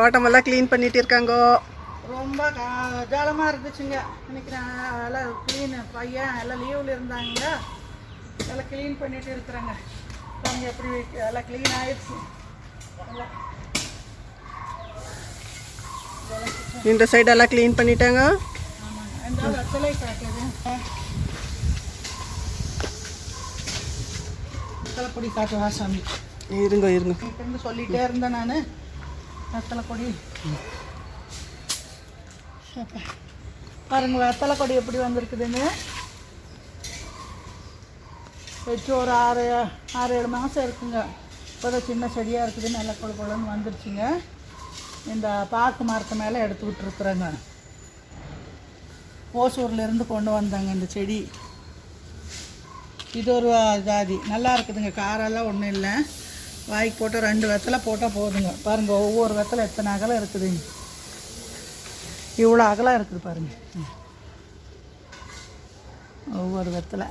தோட்டமெல்லாம் clean பண்ணிட்டு இருக்காங்க ரொம்ப கா- ஜாலமா இருந்துச்சுங்க. இன்னைக்கு எல்லாம் க்ளீன் பையன் எல்லாம் லீவில் இருந்தாங்க. எல்லாம் க்ளீன் பண்ணிட்டு இருக்கிறேங்க. பாருங்க எப்படி எல்லாம் க்ளீன் ஆயிடுச்சு. எல்லாம் இந்த சைடெல்லாம் க்ளீன் பண்ணிட்டாங்க இருங்க இருங்க. சொல்லிட்டே இருந்தேன் நான். வெத்தலை கொடி அப்பா. பாருங்க வெத்தலை கொடி எப்படி வந்திருக்குதுன்னு. வச்சு ஒரு ஆறு ஆறு ஏழு மாதம் இருக்குங்க. இப்போதான் சின்ன செடியாக இருக்குது நல்ல கொழு கொழுன்னு வந்துருச்சுங்க. இந்த பாக்கு மரத்து மேலே எடுத்து விட்டுருக்குறேங்க. ஓசூர்லேருந்து கொண்டு வந்தாங்க இந்த செடி. இது ஒரு ஜாதி. நல்லா இருக்குதுங்க. காரெல்லாம் ஒன்றும் இல்லை. வாய்க்கு போட்டு ரெண்டு வெத்தலை போட்டால் போதுங்க. பாருங்கள் ஒவ்வொரு வெத்தலை எத்தனை அகலம் இருக்குதுங்க இவ்வளோ அகலம் இருக்குது பாருங்கள் ஒவ்வொரு வெத்தலை.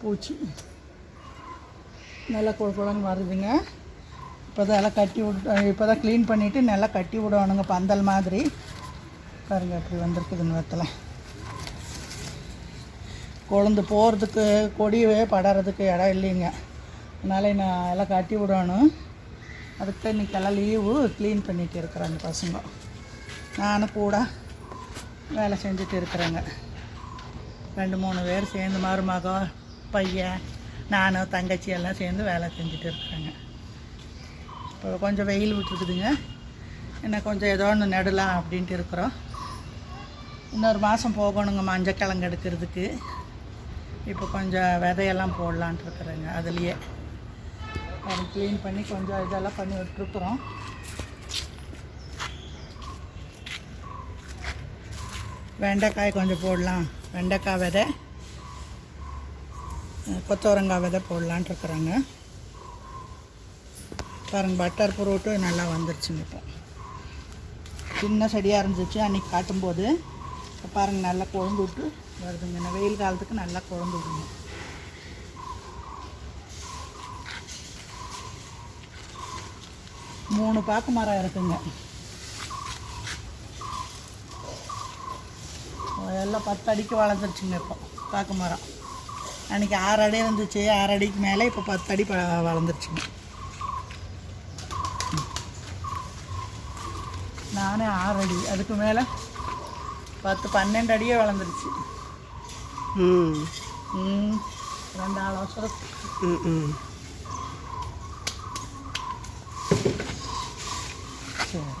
பூச்சி. நல்லா குழ வருதுங்க. இப்போ தான் எல்லாம் கட்டி விட்டு இப்போ தான் க்ளீன் பண்ணிவிட்டு நல்லா கட்டி விடணுங்க பந்தல் மாதிரி. பாருங்க அப்படி வந்திருக்குதுங்க வெத்தலை. கொழுந்து போகிறதுக்கு கொடியே படறதுக்கு இடம் இல்லைங்க. அதனால் நான் எல்லாம் கட்டி விடணும். அதுக்கு தான் இன்றைக்கி எல்லாம் லீவு க்ளீன் பண்ணிட்டு இருக்கிறாங்க பசங்க. நானும் கூட வேலை செஞ்சுட்டு இருக்கிறேங்க. ரெண்டு மூணு பேர் சேர்ந்து மருமக பையன் நானும் தங்கச்சி எல்லாம் சேர்ந்து வேலை செஞ்சுட்டு இருக்கிறேங்க. இப்போ கொஞ்சம் வெயில் விட்டுருக்குதுங்க. என்ன கொஞ்சம் ஏதோ ஒன்று நடலாம் அப்படின்ட்டு இருக்கிறோம். இன்னொரு மாதம் போகணுங்க மஞ்சக்கிழங்கு எடுக்கிறதுக்கு. இப்போ கொஞ்சம் விதையெல்லாம் போடலான்ட்டு இருக்கிறேங்க அதுலேயே. அது க்ளீன் பண்ணி கொஞ்சம் இதெல்லாம் பண்ணி விட்டுருக்குறோம். வெண்டைக்காய் கொஞ்சம் போடலாம். வெண்டைக்காய் விதை கொத்தவரங்காய் விதை போடலான்ட்டு இருக்கிறாங்க. பாருங்க பட்டர் புரோட்டும் நல்லா வந்துருச்சுங்க இப்போ. சின்ன செடியாக இருந்துச்சு அன்றைக்கி காட்டும்போது. இப்போ நல்லா குழம்பு விட்டு வருதுங்க. வெயில் காலத்துக்கு நல்லா குழம்பு விடுங்க மூணு பாக்கு மரம் இருக்குங்க. எல்லாம் பத்து அடிக்கு வளர்ந்துருச்சுங்க இப்போ பாக்கு மரம். அன்றைக்கி ஆறு அடி இருந்துச்சு. ஆறு அடிக்கு மேலே இப்போ பத்து அடி வளர்ந்துருச்சுங்க. நானே ஆறு அடி. அதுக்கு மேலே பத்து பன்னெண்டு அடியே வளர்ந்துருச்சு. ம் ம் ரெண்டு வருஷம் ம் ம் சரி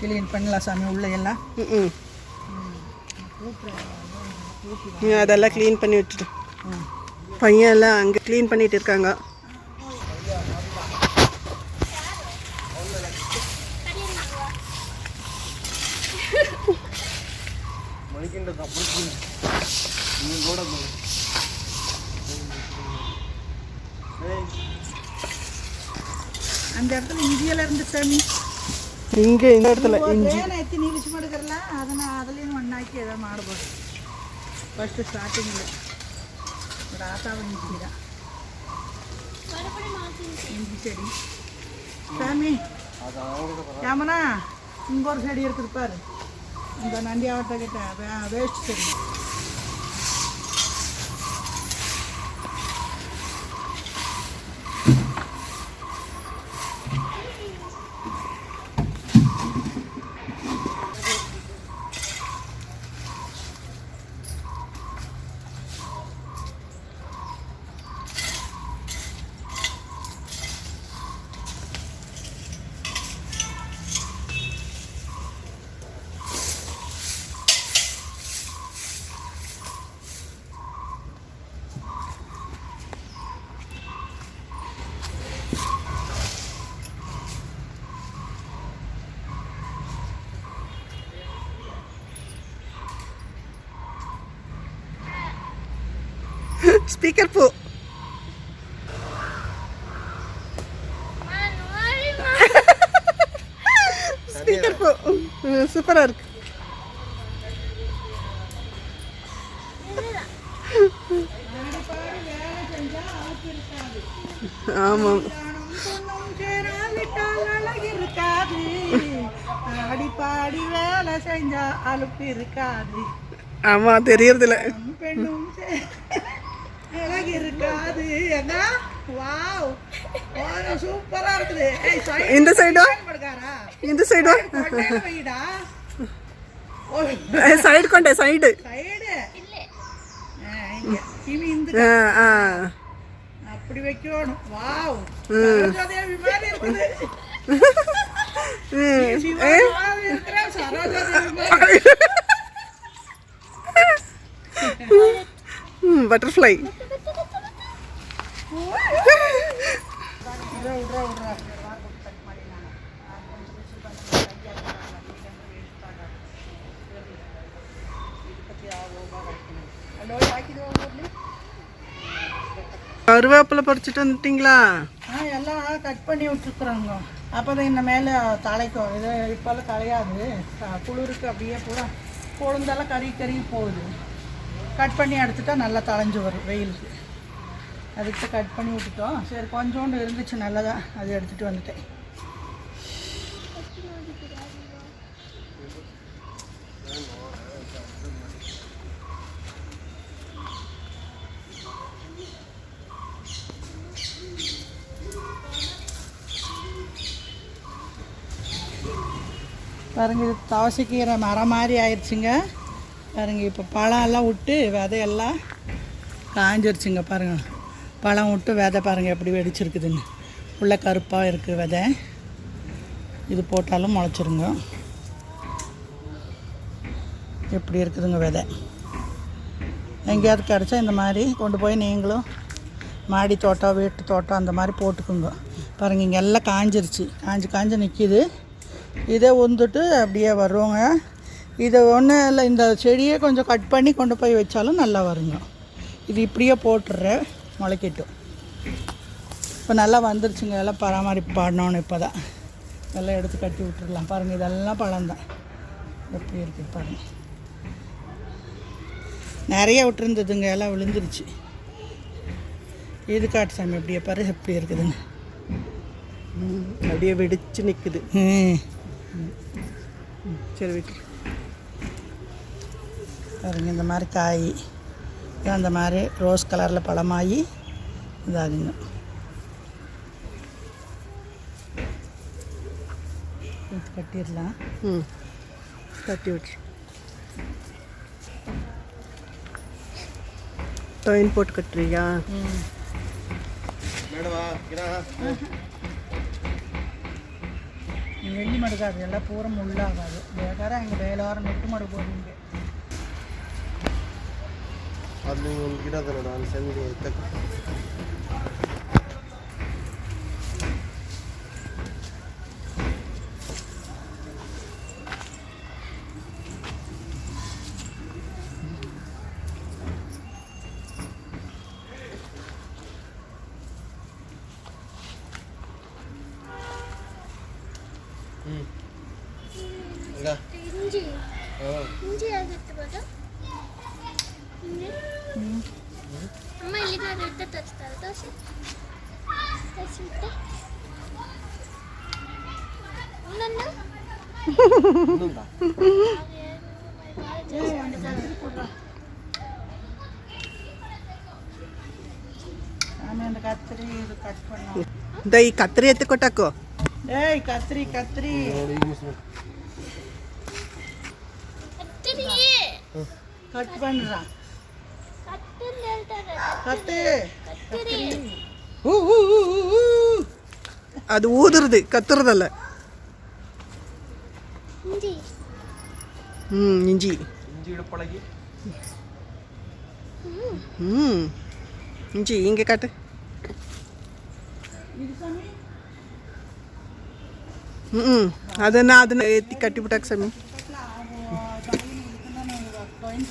கிளீன் பண்ணலாம் சாமி உள்ள எல்லாம் ம் ம் அதெல்லாம் க்ளீன் பண்ணி விட்டுட்டு ம் பையன் எல்லாம் அங்கே க்ளீன் பண்ணிகிட்டு இருக்காங்க அந்த இடத்துல இந்தியில இருந்து சாமி. இங்க இந்த இடத்துல இஞ்சி. நேத்து நீலிச்சு மடுக்கிறலாம் அதை நான் அதுலேயும் ஒன்றாக்கி ஏதோ மாடுபோடு ஃபஸ்ட்டு ஸ்டார்டிங்கில் ஒரு ஆத்தாவை இஞ்சி தான் இஞ்சி செடி. சாமி ஏமனா இங்கே ஒரு செடி இருக்குது பாரு. இந்த நந்தியாவட்ட கிட்ட வேஸ்ட் செடி. ஸ்பீக்கர் போ. ஸ்பீக்கர் போ. சூப்பராக இருக்கு. ஆமாம் அடிப்பாடி வேலை செஞ்சா அலுப்பு இருக்காது ஆமா தெரியறதில்ல. பெண்ணும் அழகு இருக்காது என்ன வாவ் வாவ் சூப்பரா இருக்குது ஏய் சை இந்த சைடா படுக்காரா இந்த சைடா கொண்டே வைடா ஓ சைடு கொண்டே சைடு சைடு இங்க கிமி இந்த ஆ ஆ அப்படி வைக்கணும் வாவ் சரோஜாதேவி மாதிரி இருக்குது ம். சிவாஜி மாதிரி இருக்கிற சரோஜாதேவி மாதிரி ம் பட்டர்ஃப்ளை விட்றா விட்றா விட்றா கருவேப்பிலை பறிச்சுட்டு வந்துட்டீங்களா? ஆ எல்லாம் கட் பண்ணி விட்டுருக்குறோங்க. அப்போ தான் இந்த மேலே தலைக்கும் இது இப்போல்லாம் தலையாது. குளிருக்கு அப்படியே பூரா கொழுந்தெல்லாம் கறி கறி போகுது. கட் பண்ணி எடுத்துட்டா நல்லா தலைஞ்சு வரும் வெயிலுக்கு. அதுக்கு கட் பண்ணி விட்டுட்டோம். சரி கொஞ்சோண்டு இருந்துச்சு நல்லதா. அது எடுத்துகிட்டு வந்துட்டேன். பாருங்க இது தவசைக்கீரை மரம் மாதிரி ஆயிடுச்சுங்க பாருங்க இப்போ பழம் எல்லாம் விட்டு விதையெல்லாம் காஞ்சிருச்சுங்க பாருங்கள் பழம் விட்டு விதை பாருங்க எப்படி வெடிச்சிருக்குதுன்னு. உள்ள கருப்பாக இருக்குது விதை. இது போட்டாலும் முளைச்சிருங்க. எப்படி இருக்குதுங்க விதை. எங்கேயாவது கிடச்சா இந்த மாதிரி கொண்டு போய் நீங்களும் மாடி தோட்டம் வீட்டு தோட்டம் அந்த மாதிரி போட்டுக்குங்க. பாருங்கள் இங்கே எல்லாம் காஞ்சிருச்சு. காஞ்சி காஞ்சி நிற்கிது இதை உந்துட்டு அப்படியே வருவோங்க. இதை ஒன்றும் இல்லை இந்த செடியை கொஞ்சம் கட் பண்ணி கொண்டு போய் வச்சாலும் நல்லா வருங்க. இது இப்படியே போட்டுடுறேன். முளைக்கட்டும். இப்போ நல்லா வந்துருச்சுங்க. எல்லாம் பராமரிப்பு பண்ணணும் இப்போ தான் எல்லாம் எடுத்து கட்டி விட்டுறலாம். பாருங்கள் இதெல்லாம் பழம்தான் எப்படி இருக்குது பாருங்கள் நிறைய விட்டுருந்ததுங்க. எல்லாம் விழுந்துருச்சு. இது காட்டு சாமி அப்படியே பாரு எப்படி இருக்குதுன்னு. ம், அப்படியே வெடிச்சு நிற்குது ம். சரி விட்டு பாருங்க இந்த மாதிரி காய். அந்த மாதிரி ரோஸ் கலரில் பழமாகி இதாகுங்க. இது கட்டிடலாம். ம். தட்டி விட்டு டொயின் போட்டு கட்டுறியா? வெள்ளி மடுக்காது எல்லாம் பூரா முள்ளாகாது. வேகார அங்கே வேலாரம் நெட்டு மடு போடுவீங்க ಅಲ್ಲಿ ಒಂದು ಗಿಡ ಅದ ನೋಡು ಅಲ್ಲಿ ಸಂದಿಗೆ ಎತ್ತಕ್ಕೆ ಅಮ್ಮ ಇಲ್ಲಿ ನಾನು ಇಟ್ಟ ತರಿಸ್ತಾರೆ ದೋಸೆ ದೋಸೆ ಇಟ್ಟ ಒಂದೊಂದು ದೈ ಕತ್ರಿ ಎತ್ತಿ ಕೊಟ್ಟಾಕು ಏಯ್ ಕತ್ರಿ ಕತ್ರಿ ಕಟ್ ಬಂದ್ರ கத்து ಕತ್ತಿರಿ ஊ, ஊ, ஊ, ஊ, ஊ. ಅದು ಊದುರ್ದು ಕತ್ತರದಲ್ಲ ಇಂಜಿ ಹ್ಞೂ ಇಂಜಿ ಇಂಜಿ ಇಡಪಳಗಿ ಹ್ಞೂ ಇಂಜಿ ಹಿಂಗೆ ಕಾಟು ಹ್ಞೂ ಅದನ್ನು ಅದನ್ನು ಎತ್ತಿ ಕಟ್ಟಿಬಿಟ್ಟಾಕ ಸ್ವಾಮಿ Koin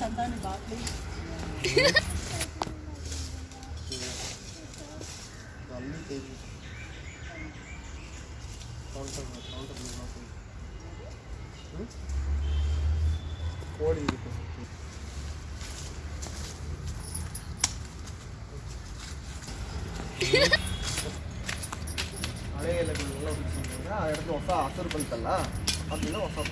கோடி இருக்கு. அலைய இலக்கணங்கள்லாம் அதை எடுத்து ஒசா அசர் பழுத்தல்ல அப்படின்னா ஒசா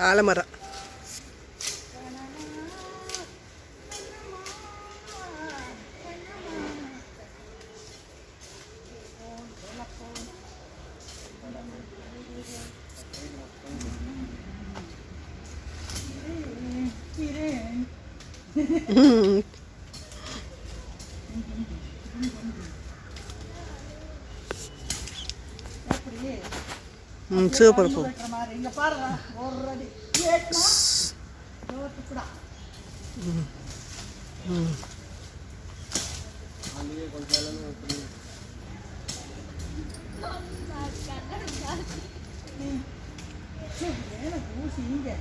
ആലമറ സൂപ്പർ പോകും இங்கே பாருங்க ஒரு அடி. ஏட்டினா நோத்துக்குடா ஊசி இங்கே.